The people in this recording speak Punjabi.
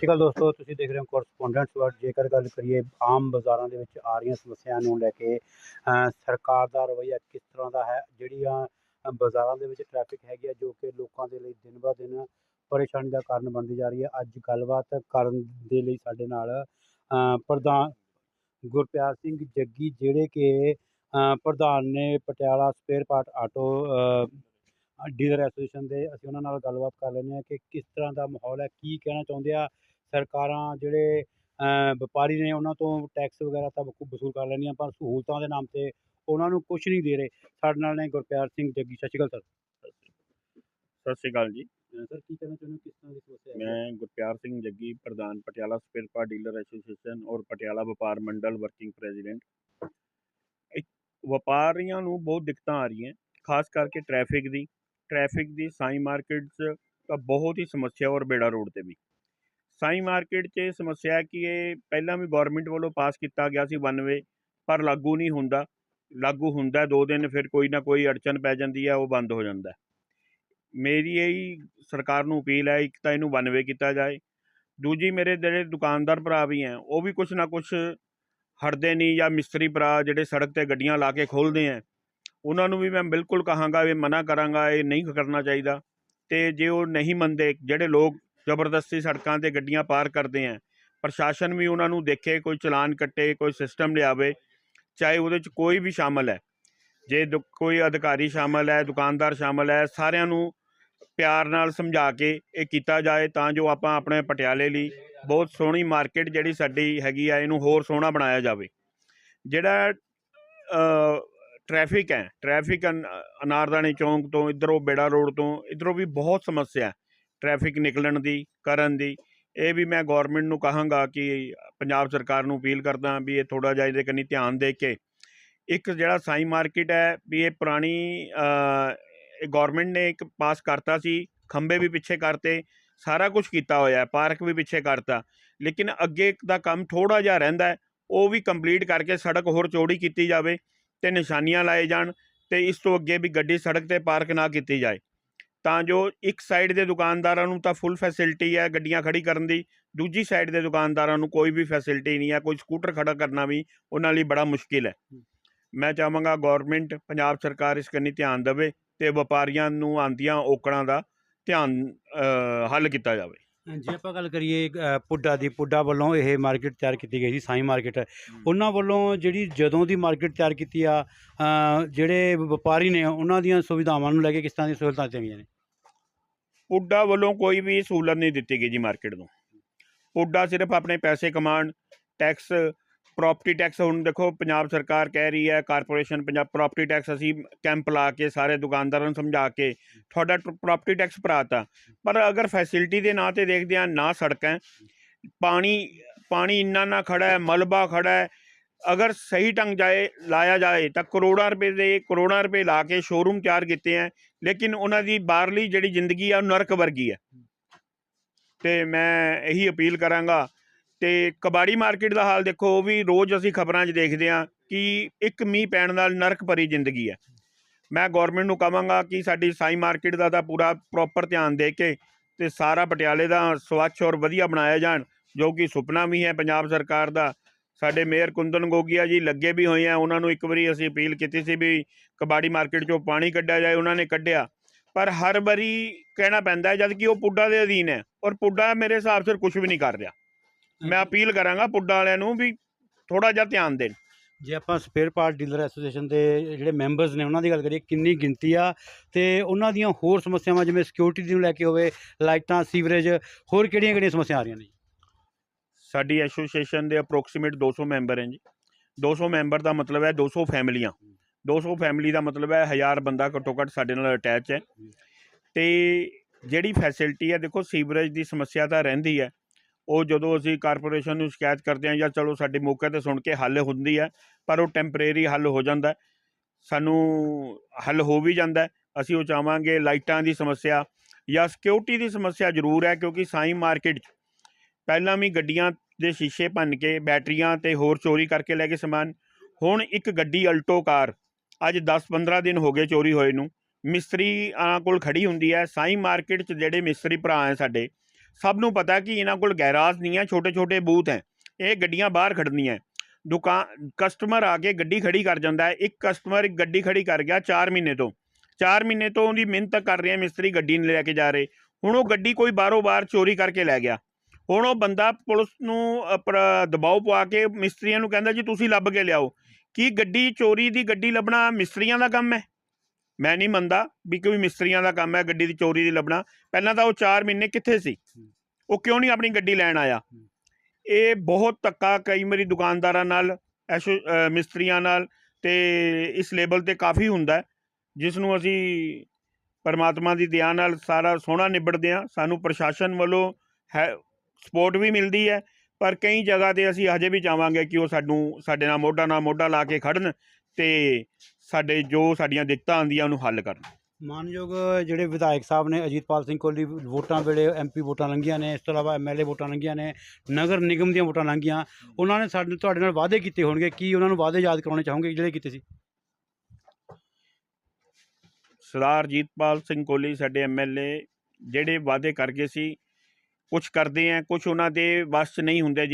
ਸਤਿ ਸ਼੍ਰੀ ਅਕਾਲ ਦੋਸਤੋ, ਤੁਸੀਂ ਦੇਖ ਰਹੇ ਹੋ ਕੋਰਸਪੋਂਡੈਂਟਸ ਵਰਡ ਜੇਕਰ ਗੱਲ ਕਰੀਏ ਆਮ ਬਾਜ਼ਾਰਾਂ ਦੇ ਵਿੱਚ ਆ ਰਹੀਆਂ ਸਮੱਸਿਆਵਾਂ ਨੂੰ ਲੈ ਕੇ ਸਰਕਾਰ ਦਾ ਰਵੱਈਆ ਕਿਸ ਤਰ੍ਹਾਂ ਦਾ ਹੈ? ਜਿਹੜੀਆਂ ਬਾਜ਼ਾਰਾਂ ਦੇ ਵਿੱਚ ਟ੍ਰੈਫਿਕ ਹੈਗੀ ਆ, ਜੋ ਕਿ ਲੋਕਾਂ ਦੇ ਲਈ ਦਿਨ ਬ ਦਿਨ ਪਰੇਸ਼ਾਨੀ ਦਾ ਕਾਰਨ ਬਣਦੀ ਜਾ ਰਹੀ ਹੈ। ਅੱਜ ਗੱਲਬਾਤ ਕਰਨ ਦੇ ਲਈ ਸਾਡੇ ਨਾਲ ਪ੍ਰਧਾਨ ਗੁਰਪਿਆਰ ਸਿੰਘ ਜੱਗੀ, ਜਿਹੜੇ ਕਿ ਪ੍ਰਧਾਨ ਨੇ Patiala spare part auto dealer association ਦੇ, ਅਸੀਂ ਉਹਨਾਂ ਨਾਲ ਗੱਲਬਾਤ ਕਰ ਲੈਂਦੇ ਹਾਂ ਕਿ ਕਿਸ ਤਰ੍ਹਾਂ ਦਾ ਮਾਹੌਲ ਹੈ, ਕੀ ਕਹਿਣਾ ਚਾਹੁੰਦੇ ਆ ਸਰਕਾਰਾਂ ਜਿਹੜੇ ਵਪਾਰੀ ਨੇ ਉਹਨਾਂ ਤੋਂ ਟੈਕਸ ਵਗੈਰਾ ਤਾਂ ਵਸੂਲ ਕਰ ਲੈਂਦੀਆਂ ਪਰ ਸਹੂਲਤਾਂ ਦੇ ਨਾਮ ਤੇ ਉਹਨਾਂ ਨੂੰ ਕੁਝ ਨਹੀਂ ਦੇ ਰਹੇ। ਸਾਡੇ ਨਾਲ ਨੇ ਗੁਰਪਿਆਰ ਸਿੰਘ ਜੱਗੀ। ਸਤਿ ਸ਼੍ਰੀ ਅਕਾਲ ਸਰ। ਸਤਿ ਸ਼੍ਰੀ ਅਕਾਲ ਜੀ। ਸਰ ਕੀ ਕਹਿਣਾ ਚਾਹੁੰਦੇ ਕਿਸ ਤਰ੍ਹਾਂ ਦੀ ਸਮੱਸਿਆ ਹੈ? ਮੈਂ ਗੁਰਪਿਆਰ ਸਿੰਘ ਜੱਗੀ ਪ੍ਰਧਾਨ Patiala spare part dealer association ਔਰ ਪਟਿਆਲਾ ਵਪਾਰ ਮੰਡਲ ਵਰਕਿੰਗ ਪ੍ਰੈਜ਼ੀਡੈਂਟ। ਵਪਾਰੀਆਂ ਨੂੰ ਬਹੁਤ ਦਿੱਕਤਾਂ ਆ ਰਹੀਆਂ ਖਾਸ ਕਰਕੇ ਟ੍ਰੈਫਿਕ ਦੀ। ਟ੍ਰੈਫਿਕ ਦੀ ਸਾਈ ਮਾਰਕੀਟ 'ਚ ਤਾਂ ਬਹੁਤ ਹੀ ਸਮੱਸਿਆ ਔਰ ਬੇੜਾ ਰੋਡ ਤੇ ਵੀ। ਸਾਈ ਮਾਰਕੀਟ 'ਚ ਇਹ ਸਮੱਸਿਆ ਕਿ ਇਹ ਪਹਿਲਾਂ ਵੀ ਗਵਰਨਮੈਂਟ ਵੱਲੋਂ ਪਾਸ ਕੀਤਾ ਗਿਆ ਸੀ ਵਨ ਵੇ ਪਰ ਲਾਗੂ ਨਹੀਂ ਹੁੰਦਾ। ਲਾਗੂ ਹੁੰਦਾ ਦੋ ਦਿਨ, ਫਿਰ ਕੋਈ ਨਾ ਕੋਈ ਅੜਚਨ ਪੈ ਜਾਂਦੀ ਹੈ, ਉਹ ਬੰਦ ਹੋ ਜਾਂਦਾ ਹੈ। ਮੇਰੀ ਇਹੀ ਸਰਕਾਰ ਨੂੰ ਅਪੀਲ ਹੈ, ਇੱਕ ਤਾਂ ਇਹਨੂੰ ਵਨ ਵੇ ਕੀਤਾ ਜਾਏ। ਦੂਜੀ, ਮੇਰੇ ਜਿਹੜੇ ਦੁਕਾਨਦਾਰ ਭਰਾ ਵੀ ਹੈ, ਉਹ ਵੀ ਕੁਛ ਨਾ ਕੁਛ ਹਟਦੇ ਨਹੀਂ ਜਾਂ ਮਿਸਤਰੀ ਭਰਾ ਜਿਹੜੇ ਸੜਕ ਤੇ ਗੱਡੀਆਂ ਲਾ ਕੇ ਖੋਲ੍ਹਦੇ ਹੈ, ਉਹਨਾਂ ਨੂੰ ਵੀ ਮੈਂ ਬਿਲਕੁਲ ਕਹਾਂਗਾ ਇਹ ਮਨਾ ਕਰਾਂਗਾ, ਇਹ ਨਹੀਂ ਕਰਨਾ ਚਾਹੀਦਾ। ਤੇ ਜੇ ਉਹ ਨਹੀਂ ਮੰਨਦੇ, ਜਿਹੜੇ ਲੋਕ ਜ਼ਬਰਦਸਤੀ ਸੜਕਾਂ ਤੇ ਗੱਡੀਆਂ ਪਾਰ ਕਰਦੇ ਹੈ ਪ੍ਰਸ਼ਾਸਨ ਵੀ ਉਹਨਾਂ ਨੂੰ ਦੇਖੇ, ਕੋਈ ਚਲਾਨ ਕੱਟੇ, ਕੋਈ ਸਿਸਟਮ ਲਿਆਵੇ, ਚਾਹੇ ਉਹਦੇ 'ਚ ਕੋਈ ਵੀ ਸ਼ਾਮਲ ਹੈ। ਜੇ ਦੁ- ਕੋਈ ਅਧਿਕਾਰੀ ਸ਼ਾਮਲ ਹੈ, ਦੁਕਾਨਦਾਰ ਸ਼ਾਮਲ ਹੈ, ਸਾਰਿਆਂ ਨੂੰ ਪਿਆਰ ਨਾਲ ਸਮਝਾ ਕੇ ਇਹ ਕੀਤਾ ਜਾਏ, ਤਾਂ ਜੋ ਆਪਾਂ ਆਪਣੇ ਪਟਿਆਲੇ ਲਈ ਬਹੁਤ ਸੋਹਣੀ ਮਾਰਕੀਟ ਜਿਹੜੀ ਸਾਡੀ ਹੈਗੀ ਆ, ਇਹਨੂੰ ਹੋਰ ਸੋਹਣਾ ਬਣਾਇਆ ਜਾਵੇ। ਜਿਹੜਾ ਟ੍ਰੈਫਿਕ ਹੈ ਟ੍ਰੈਫਿਕ ਅਨਾਰਦਾਨੀ ਚੌਂਕ ਤੋਂ, ਇੱਧਰੋਂ ਬੇੜਾ ਰੋਡ ਤੋਂ, ਇੱਧਰੋਂ ਵੀ ਬਹੁਤ ਸਮੱਸਿਆ ਹੈ। ਟ੍ਰੈਫਿਕ ਨਿਕਲਣ ਦੀ ਕਰਨ ਦੀ ਇਹ ਵੀ ਮੈਂ ਗਵਰਨਮੈਂਟ ਨੂੰ ਕਹਾਂਗਾ ਕਿ ਪੰਜਾਬ ਸਰਕਾਰ ਨੂੰ ਅਪੀਲ ਕਰਦਾ ਵੀ ਇਹ ਥੋੜਾ ਜਿਹਾ ਇਹਦੇ ਕੰਨੀ ਧਿਆਨ ਦੇ ਕੇ ਇੱਕ ਜਿਹੜਾ ਸਾਈ ਮਾਰਕੀਟ ਹੈ ਵੀ ਇਹ ਪੁਰਾਣੀ ਅ, ਗਵਰਨਮੈਂਟ ਨੇ ਇੱਕ ਪਾਸ ਕਰਤਾ ਸੀ ਖੰਬੇ ਵੀ ਪਿੱਛੇ ਕਰਤੇ ਸਾਰਾ ਕੁਝ ਕੀਤਾ ਹੋਇਆ ਪਾਰਕ ਵੀ ਪਿੱਛੇ ਕਰਤਾ ਲੇਕਿਨ ਅੱਗੇ ਦਾ ਕੰਮ ਥੋੜਾ ਜਿਹਾ ਰਹਿੰਦਾ ਉਹ ਵੀ ਕੰਪਲੀਟ ਕਰਕੇ ਸੜਕ ਹੋਰ ਚੌੜੀ ਕੀਤੀ ਜਾਵੇ ਤੇ ਨਿਸ਼ਾਨੀਆਂ ਲਾਏ ਜਾਣ ਤੇ ਇਸ ਤੋਂ ਅੱਗੇ ਵੀ ਗੱਡੀ ਸੜਕ ਤੇ ਪਾਰਕ ਨਾ ਕੀਤੀ ਜਾਏ। ਤਾਂ ਜੋ ਇੱਕ ਸਾਈਡ ਦੇ ਦੁਕਾਨਦਾਰਾਂ ਨੂੰ ਤਾਂ ਫੁੱਲ ਫੈਸਿਲਿਟੀ ਹੈ ਗੱਡੀਆਂ ਖੜੀ ਕਰਨ ਦੀ ਦੂਜੀ ਸਾਈਡ ਦੇ ਦੁਕਾਨਦਾਰਾਂ ਨੂੰ ਕੋਈ ਵੀ ਫੈਸਿਲਿਟੀ ਨਹੀਂ ਹੈ ਕੋਈ ਸਕੂਟਰ ਖੜਾ ਕਰਨਾ ਵੀ ਉਹਨਾਂ ਲਈ ਬੜਾ ਮੁਸ਼ਕਿਲ ਹੈ। ਮੈਂ ਚਾਹਾਂਗਾ ਗਵਰਨਮੈਂਟ ਪੰਜਾਬ ਸਰਕਾਰ ਇਸ ਕੰਨੀ ਧਿਆਨ ਦੇਵੇ ਤੇ ਵਪਾਰੀਆਂ ਨੂੰ ਆਂਦੀਆਂ ਔਕੜਾਂ ਦਾ ਧਿਆਨ ਹੱਲ ਕੀਤਾ ਜਾਵੇ। ਜੇ ਆਪਾਂ ਗੱਲ ਕਰੀਏ ਅ, ਪੁੱਡਾ ਦੀ ਪੁੱਡਾ ਵੱਲੋਂ ਇਹ ਮਾਰਕੀਟ ਤਿਆਰ ਕੀਤੀ ਗਈ ਸੀ ਸਾਈ ਮਾਰਕੀਟ ਉਹਨਾਂ ਵੱਲੋਂ ਜਿਹੜੀ ਜਦੋਂ ਦੀ ਮਾਰਕੀਟ ਤਿਆਰ ਕੀਤੀ ਆ ਅ, ਜਿਹੜੇ ਵਪਾਰੀ ਨੇ ਉਹਨਾਂ ਦੀਆਂ ਸੁਵਿਧਾਵਾਂ ਨੂੰ ਲੈ ਕੇ ਕਿਸ ਤਰ੍ਹਾਂ ਦੀਆਂ ਸਹੂਲਤਾਂ ਦਿੱਤੀਆਂ ਗਈਆਂ ਨੇ? ਪੁੱਡਾ ਵੱਲੋਂ ਕੋਈ ਵੀ ਸਹੂਲਤ ਨਹੀਂ ਦਿੱਤੀ ਗਈ ਜੀ ਮਾਰਕੀਟ ਨੂੰ ਪੁੱਡਾ ਸਿਰਫ ਆਪਣੇ ਪੈਸੇ ਕਮਾਉਣ ਟੈਕਸ ਪ੍ਰਾਪਰਟੀ ਟੈਕਸ ਹੁਣ ਦੇਖੋ ਪੰਜਾਬ ਸਰਕਾਰ ਕਹਿ ਰਹੀ ਹੈ ਕਾਰਪੋਰੇਸ਼ਨ ਪੰਜਾਬ ਪ੍ਰਾਪਰਟੀ ਟੈਕਸ ਅਸੀਂ ਕੈਂਪ ਲਾ ਕੇ ਸਾਰੇ ਦੁਕਾਨਦਾਰਾਂ ਨੂੰ ਸਮਝਾ ਕੇ ਤੁਹਾਡਾ ਪ੍ਰਾਪਰਟੀ ਟੈਕਸ ਭਰਾਤਾ। ਪਰ ਅਗਰ ਫੈਸਿਲਿਟੀ ਦੇ ਨਾਂ ਤੇ ਦੇਖਦੇ ਹਾਂ, ਨਾ ਸੜਕਾਂ, ਪਾਣੀ ਪਾਣੀ ਇੰਨਾ ਨਾ ਖੜਾ ਹੈ, ਮਲਬਾ ਖੜਾ ਹੈ, ਅਗਰ ਸਹੀ ਢੰਗ ਜਾਏ, ਲਾਇਆ ਜਾਏ, ਤਾਂ ਕਰੋੜਾਂ ਰੁਪਏ ਦੇ, ਕਰੋੜਾਂ ਰੁਪਏ ਲਾ ਕੇ ਸ਼ੋਰੂਮ ਤਿਆਰ ਕੀਤੇ ਹੈ, ਲੇਕਿਨ ਉਹਨਾਂ ਦੀ ਬਾਹਰਲੀ ਜਿਹੜੀ ਜ਼ਿੰਦਗੀ ਆ, ਉਹ ਨਰਕ ਵਰਗੀ ਹੈ। ਤੇ ਮੈਂ ਇਹੀ ਅਪੀਲ ਕਰਾਂਗਾ ਤੇ ਕਬਾੜੀ ਮਾਰਕੀਟ ਦਾ ਹਾਲ ਦੇਖੋ, ਉਹ ਵੀ ਰੋਜ਼ ਅਸੀਂ ਖਬਰਾਂ 'ਚ ਦੇਖਦੇ ਹਾਂ ਕਿ ਇੱਕ ਮੀਂਹ ਪੈਣ ਨਾਲ ਨਰਕ ਭਰੀ ਜ਼ਿੰਦਗੀ ਹੈ। ਮੈਂ ਗਵਰਨਮੈਂਟ ਨੂੰ ਕਹਾਂਗਾ ਕਿ ਸਾਡੀ ਸਾਈ ਮਾਰਕੀਟ ਦਾ ਤਾਂ ਪੂਰਾ ਪ੍ਰੋਪਰ ਧਿਆਨ ਦੇ ਕੇ ਤੇ ਸਾਰਾ ਪਟਿਆਲੇ ਦਾ ਸਵੱਛ ਔਰ ਵਧੀਆ ਬਣਾਇਆ ਜਾਣ, ਜੋ ਕਿ ਸੁਪਨਾ ਵੀ ਹੈ ਪੰਜਾਬ ਸਰਕਾਰ ਦਾ। ਸਾਡੇ ਮੇਅਰ ਕੁੰਦਨ ਗੋਗੀਆ ਜੀ ਲੱਗੇ ਵੀ ਹੋਏ ਆ, ਉਹਨਾਂ ਨੂੰ ਇੱਕ ਵਾਰੀ ਅਸੀਂ ਅਪੀਲ ਕੀਤੀ ਸੀ ਵੀ ਕਬਾੜੀ ਮਾਰਕੀਟ 'ਚੋਂ ਪਾਣੀ ਕੱਢਿਆ ਜਾਏ, ਉਹਨਾਂ ਨੇ ਕੱਢਿਆ। ਪਰ ਹਰ ਵਾਰੀ ਕਹਿਣਾ ਪੈਂਦਾ ਹੈ ਜਦ ਕਿ ਉਹ ਪੁੱਡਾ ਦੇ ਅਧੀਨ ਹੈ ਔਰ ਪੁੱਡਾ ਮੇਰੇ ਹਿਸਾਬ ਸਿਰ ਕੁਝ ਵੀ ਨਹੀਂ ਕਰ ਰਿਹਾ। ਮੈਂ ਅਪੀਲ ਕਰਾਂਗਾ ਪੁੱਡਾ ਵਾਲਿਆਂ ਨੂੰ ਵੀ ਥੋੜਾ ਜਿਹਾ ਧਿਆਨ ਦੇਣ। ਜੇ ਆਪਾਂ ਸਪੇਅਰ ਪਾਰਟ ਡੀਲਰ ਐਸੋਸੀਏਸ਼ਨ ਦੇ ਜਿਹੜੇ ਮੈਂਬਰਸ ਨੇ ਉਹਨਾਂ ਦੀ ਗੱਲ ਕਰੀਏ ਕਿੰਨੀ ਗਿਣਤੀ ਆ ਤੇ ਉਹਨਾਂ ਦੀਆਂ ਹੋਰ ਸਮੱਸਿਆਵਾਂ ਜਿਵੇਂ ਸਿਕਿਉਰਿਟੀ ਨੂੰ ਲੈ ਕੇ ਹੋਵੇ ਲਾਈਟਾਂ ਸੀਵਰੇਜ ਹੋਰ ਕਿਹੜੀਆਂ ਕਿਹੜੀਆਂ ਸਮੱਸਿਆ ਆ ਰਹੀਆਂ ਨੇ ਸਾਡੀ ਐਸੋਸੀਏਸ਼ਨ ਦੇ ਅਪਰੋਕਸੀਮੇਟ 200 ਮੈਂਬਰ ਹੈ ਜੀ। 200 ਮੈਂਬਰ ਦਾ ਮਤਲਬ ਹੈ 200 ਫੈਮਲੀਆਂ। 200 ਫੈਮਲੀ ਦਾ ਮਤਲਬ ਹੈ 1000 ਬੰਦਾ ਘੱਟੋ ਘੱਟ ਸਾਡੇ ਨਾਲ ਅਟੈਚ ਹੈ। ਤੇ ਜਿਹੜੀ ਫੈਸਿਲਿਟੀ ਹੈ ਦੇਖੋ ਸੀਵਰੇਜ ਦੀ ਸਮੱਸਿਆ ਤਾਂ ਰਹਿੰਦੀ ਹੈ। ਉਹ ਜਦੋਂ ਅਸੀਂ ਕਾਰਪੋਰੇਸ਼ਨ ਨੂੰ ਸ਼ਿਕਾਇਤ ਕਰਦੇ ਹਾਂ ਜਾਂ ਚਲੋ ਸਾਡੇ ਮੌਕੇ ਤੇ ਸੁਣ ਕੇ ਹੱਲ ਹੁੰਦੀ ਹੈ, ਪਰ ਉਹ ਟੈਂਪਰੇਰੀ ਹੱਲ ਹੋ ਜਾਂਦਾ ਸਾਨੂੰ ਹੱਲ ਹੋ ਵੀ ਜਾਂਦਾ ਅਸੀਂ ਉਹ ਚਾਹਾਂਗੇ ਲਾਈਟਾਂ ਦੀ ਸਮੱਸਿਆ ਜਾਂ ਸਿਕਿਉਰਿਟੀ ਦੀ ਸਮੱਸਿਆ ਜ਼ਰੂਰ ਹੈ ਕਿਉਂਕਿ ਸਾਈ ਮਾਰਕੀਟ 'ਚ ਪਹਿਲਾਂ ਵੀ ਗੱਡੀਆਂ ਦੇ ਸ਼ੀਸ਼ੇ ਭੰਨ ਕੇ, ਬੈਟਰੀਆਂ ਤੇ ਹੋਰ ਚੋਰੀ ਕਰਕੇ ਲੈ ਕੇ ਸਮਾਨ, ਹੁਣ ਇੱਕ ਗੱਡੀ ਅਲਟੋ ਕਾਰ, ਅੱਜ 10-15 ਦਿਨ ਹੋ ਗਏ ਚੋਰੀ ਹੋਏ ਨੂੰ, ਮਿਸਤਰੀ ਕੋਲ ਖੜੀ ਹੁੰਦੀ ਹੈ, ਸਾਈ ਮਾਰਕੀਟ 'ਚ ਜਿਹੜੇ ਮਿਸਤਰੀ ਭਰਾ ਹੈ ਸਾਡੇ ਸਭ ਨੂੰ ਪਤਾ ਕਿ ਇਹਨਾਂ ਕੋਲ ਗੈਰਾਜ ਨਹੀਂ ਹੈ ਛੋਟੇ ਛੋਟੇ ਬੂਥ ਹੈ। ਇਹ ਗੱਡੀਆਂ ਬਾਹਰ ਖੜਨੀਆਂ ਦੁਕਾਨ ਕਸਟਮਰ ਆ ਕੇ ਗੱਡੀ ਖੜੀ ਕਰ ਜਾਂਦਾ ਹੈ। ਇੱਕ ਕਸਟਮਰ ਇੱਕ ਗੱਡੀ ਖੜੀ ਕਰ ਗਿਆ 4 ਮਹੀਨੇ ਤੋਂ। 4 ਮਹੀਨੇ ਤੋਂ ਉਹਦੀ ਮਿਹਨਤ ਕਰ ਰਹੇ ਮਿਸਤਰੀ ਗੱਡੀ ਨਹੀਂ ਲੈ ਕੇ ਜਾ ਰਹੇ। ਹੁਣ ਉਹ ਗੱਡੀ ਕੋਈ ਬਾਹਰੋਂ ਬਾਹਰ ਚੋਰੀ ਕਰਕੇ ਲੈ ਗਿਆ। ਹੁਣ ਉਹ ਬੰਦਾ ਪੁਲਿਸ ਨੂੰ ਅਪਰ- ਦਬਾਅ ਪਵਾ ਕੇ ਮਿਸਤਰੀਆਂ ਨੂੰ ਕਹਿੰਦਾ ਜੀ ਤੁਸੀਂ ਲੱਭ ਕੇ ਲਿਆਓ। ਕੀ ਗੱਡੀ ਚੋਰੀ ਦੀ ਗੱਡੀ ਲੱਭਣਾ ਮਿਸਤਰੀਆਂ ਦਾ ਕੰਮ ਹੈ? ਮੈਂ ਨਹੀਂ ਮੰਨਦਾ ਵੀ ਕੋਈ ਮਿਸਤਰੀਆਂ ਦਾ ਕੰਮ ਹੈ ਗੱਡੀ ਦੀ ਚੋਰੀ ਦੀ ਲੱਭਣਾ। ਪਹਿਲਾਂ ਤਾਂ ਉਹ 4 ਮਹੀਨੇ ਕਿੱਥੇ ਸੀ? ਉਹ ਕਿਉਂ ਨਹੀਂ ਆਪਣੀ ਗੱਡੀ ਲੈਣ ਆਇਆ? ਇਹ ਬਹੁਤ ਧੱਕਾ ਕਈ ਵਾਰੀ ਦੁਕਾਨਦਾਰਾਂ ਨਾਲ ਮਿਸਤਰੀਆਂ ਨਾਲ ਤੇ ਇਸ ਲੈਵਲ ਤੇ ਕਾਫੀ ਹੁੰਦਾ ਜਿਸ ਨੂੰ ਅਸੀਂ ਪਰਮਾਤਮਾ ਦੀ ਦਇਆ ਨਾਲ ਸਾਰਾ ਸੋਹਣਾ ਨਿਬੜਦੇ ਹਾਂ। ਸਾਨੂੰ ਪ੍ਰਸ਼ਾਸਨ ਵੱਲੋਂ ਹੈ ਸਪੋਰਟ ਵੀ ਮਿਲਦੀ ਹੈ ਪਰ ਕਈ ਜਗ੍ਹਾ ਤੇ ਅਸੀਂ ਹਜੇ ਵੀ ਚਾਹਾਂਗੇ ਕਿ ਉਹ ਸਾਨੂੰ ਸਾਡੇ ਨਾਲ ਮੋਢਾ ਨਾਲ ਮੋਢਾ ਲਾ ਕੇ ਖੜਨ। ਤੇ ਸਾਡੇ ਜੋ ਸਾਡੀਆਂ ਦਿੱਕਤਾਂ ਆਉਂਦੀਆਂ ਉਹਨੂੰ ਹੱਲ ਕਰਨ। ਮਾਨਯੋਗ ਜਿਹੜੇ ਵਿਧਾਇਕ ਸਾਹਿਬ ਨੇ ਅਜੀਤਪਾਲ ਸਿੰਘ ਕੋਹਲੀ ਵੋਟਾਂ ਵੇਲੇ ਐਮਪੀ ਵੋਟਾਂ ਲੰਘੀਆਂ ਨੇ ਇਸ ਤੋਂ ਇਲਾਵਾ ਐਮਐਲਏ ਵੋਟਾਂ ਲੰਘੀਆਂ ਨੇ ਨਗਰ ਨਿਗਮ ਦੀਆਂ ਵੋਟਾਂ ਲੰਘੀਆਂ। ਉਹਨਾਂ ਨੇ ਸਾਡੇ ਤੁਹਾਡੇ ਨਾਲ ਵਾਅਦੇ ਕੀਤੇ ਹੋਣਗੇ ਕੀ ਉਹਨਾਂ ਨੂੰ ਵਾਅਦੇ ਯਾਦ ਕਰਾਉਣੇ ਚਾਹੋਗੇ ਜਿਹੜੇ ਕੀਤੇ ਸੀ? ਸਰਦਾਰ ਜੀਤਪਾਲ ਸਿੰਘ ਕੋਹਲੀ ਸਾਡੇ ਐਮਐਲਏ ਜਿਹੜੇ ਵਾਅਦੇ ਕਰ ਗਏ ਸੀ ਕੁਝ ਕਰਦੇ ਆ ਕੁਝ ਉਹਨਾਂ ਦੇ ਵੱਸ 'ਚ ਨਹੀਂ ਹੁੰਦੇ ਜੀ